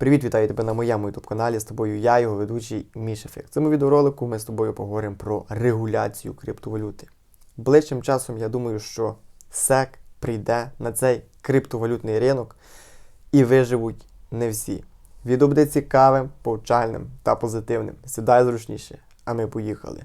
Привіт, вітаю тебе на моєму youtube каналі. З тобою я, його ведучий Міш Ефект. В цьому відеоролику ми з тобою поговоримо про регуляцію криптовалюти. Ближчим часом я думаю, що SEC прийде на цей криптовалютний ринок і виживуть не всі. Відео буде цікавим, повчальним та позитивним. Сідай зручніше, а ми поїхали.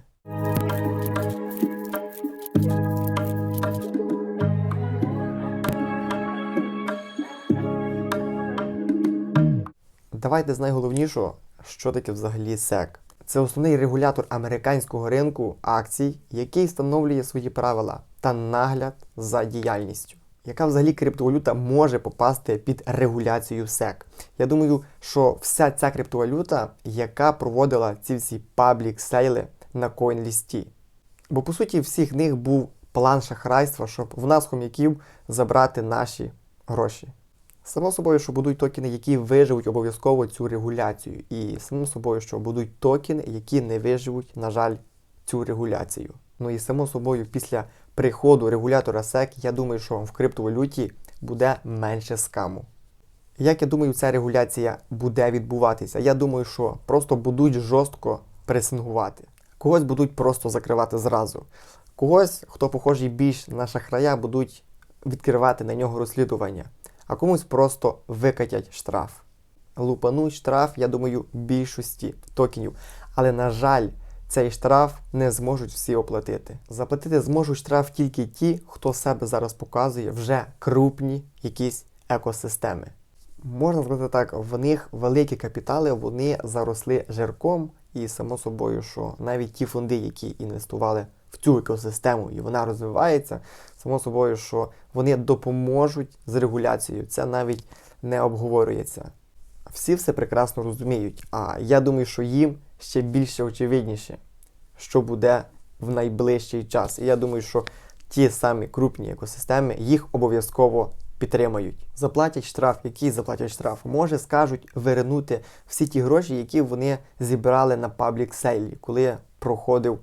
Давайте з найголовнішого, що таке взагалі SEC. Це основний регулятор американського ринку акцій, який встановлює свої правила та нагляд за діяльністю. Яка взагалі криптовалюта може попасти під регуляцію SEC? Я думаю, що вся ця криптовалюта, яка проводила ці всі паблік сейли на CoinList. Бо по суті, всіх них був план шахрайства, щоб в нас хом'яків забрати наші гроші. Само собою, що будуть токени, які виживуть обов'язково цю регуляцію. І само собою, що будуть токени, які не виживуть, на жаль, цю регуляцію. Ну і само собою, після приходу регулятора SEC, я думаю, що в криптовалюті буде менше скаму. Як я думаю, ця регуляція буде відбуватися? Я думаю, що просто будуть жорстко пресингувати. Когось будуть просто закривати зразу. Когось, хто похожий більш на шахрая, будуть відкривати на нього розслідування а комусь просто викатять штраф. Лупануть штраф, я думаю, більшості токенів. Але, на жаль, цей штраф не зможуть всі оплатити. Заплатити зможуть штраф тільки ті, хто себе зараз показує вже крупні якісь екосистеми. Можна сказати так, в них великі капітали, вони заросли жирком, і само собою, що навіть ті фонди, які інвестували в цю екосистему і вона розвивається, само собою, що вони допоможуть з регуляцією. Це навіть не обговорюється. Всі все прекрасно розуміють. А я думаю, що їм ще більше очевидніше, що буде в найближчий час. І я думаю, що ті самі крупні екосистеми їх обов'язково підтримають. Заплатять штраф, який заплатять штраф, може скажуть вернути всі ті гроші, які вони зібрали на паблік сейлі, коли проходив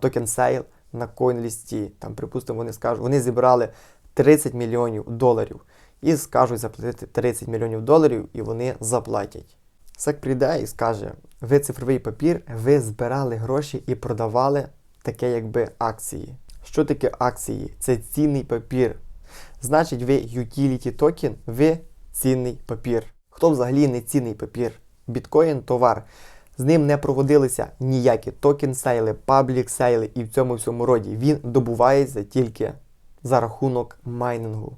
токен сейл на CoinList. Там, припустимо, вони скажуть, вони зібрали 30 мільйонів доларів і скажуть заплатити 30 мільйонів доларів, і вони заплатять. Сек прийде і скаже: ви цифровий папір, ви збирали гроші і продавали таке, якби акції. Що таке акції? Це цінний папір. Значить, ви utility токен, ви цінний папір. Хто взагалі не цінний папір? Біткоін товар. З ним не проводилися ніякі токен сейли, паблік сейли і в цьому всьому роді. Він добувається тільки за рахунок майнингу.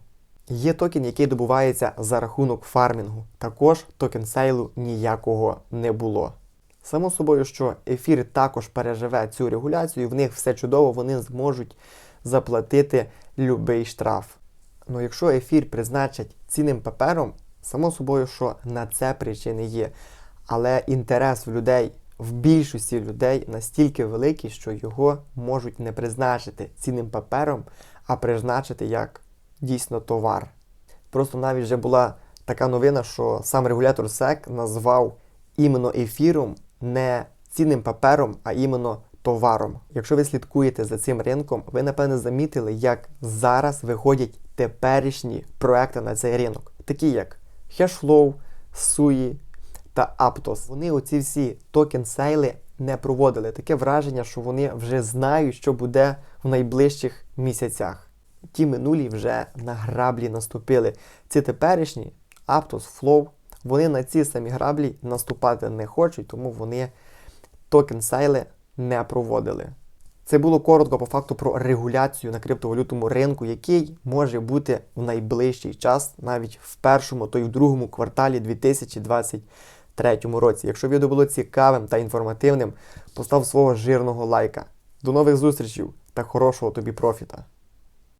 Є токен, який добувається за рахунок фармінгу. Також токен сейлу ніякого не було. Само собою, що ефір також переживе цю регуляцію, в них все чудово, вони зможуть заплатити любий штраф. Ну якщо ефір призначать цінним папером, само собою, що на це причини є. Але інтерес в людей, в більшості людей настільки великий, що його можуть не призначити цінним папером, а призначити як дійсно товар. Просто навіть вже була така новина, що сам регулятор SEC назвав іменно ефіром не цінним папером, а іменно товаром. Якщо ви слідкуєте за цим ринком, ви напевне замітили, як зараз виходять теперішні проекти на цей ринок, такі як Hashflow, SUI, та Aptos. Вони оці всі токен сейли не проводили. Таке враження, що вони вже знають, що буде в найближчих місяцях. Ті минулі вже на граблі наступили. Ці теперішні Aptos, Flow, вони на ці самі граблі наступати не хочуть, тому вони токен сейли не проводили. Це було коротко по факту про регуляцію на криптовалютному ринку, який може бути в найближчий час, навіть в першому, то й в другому кварталі 2023 році. Якщо відео було цікавим та інформативним, постав свого жирного лайка. До нових зустрічей та хорошого тобі профіта!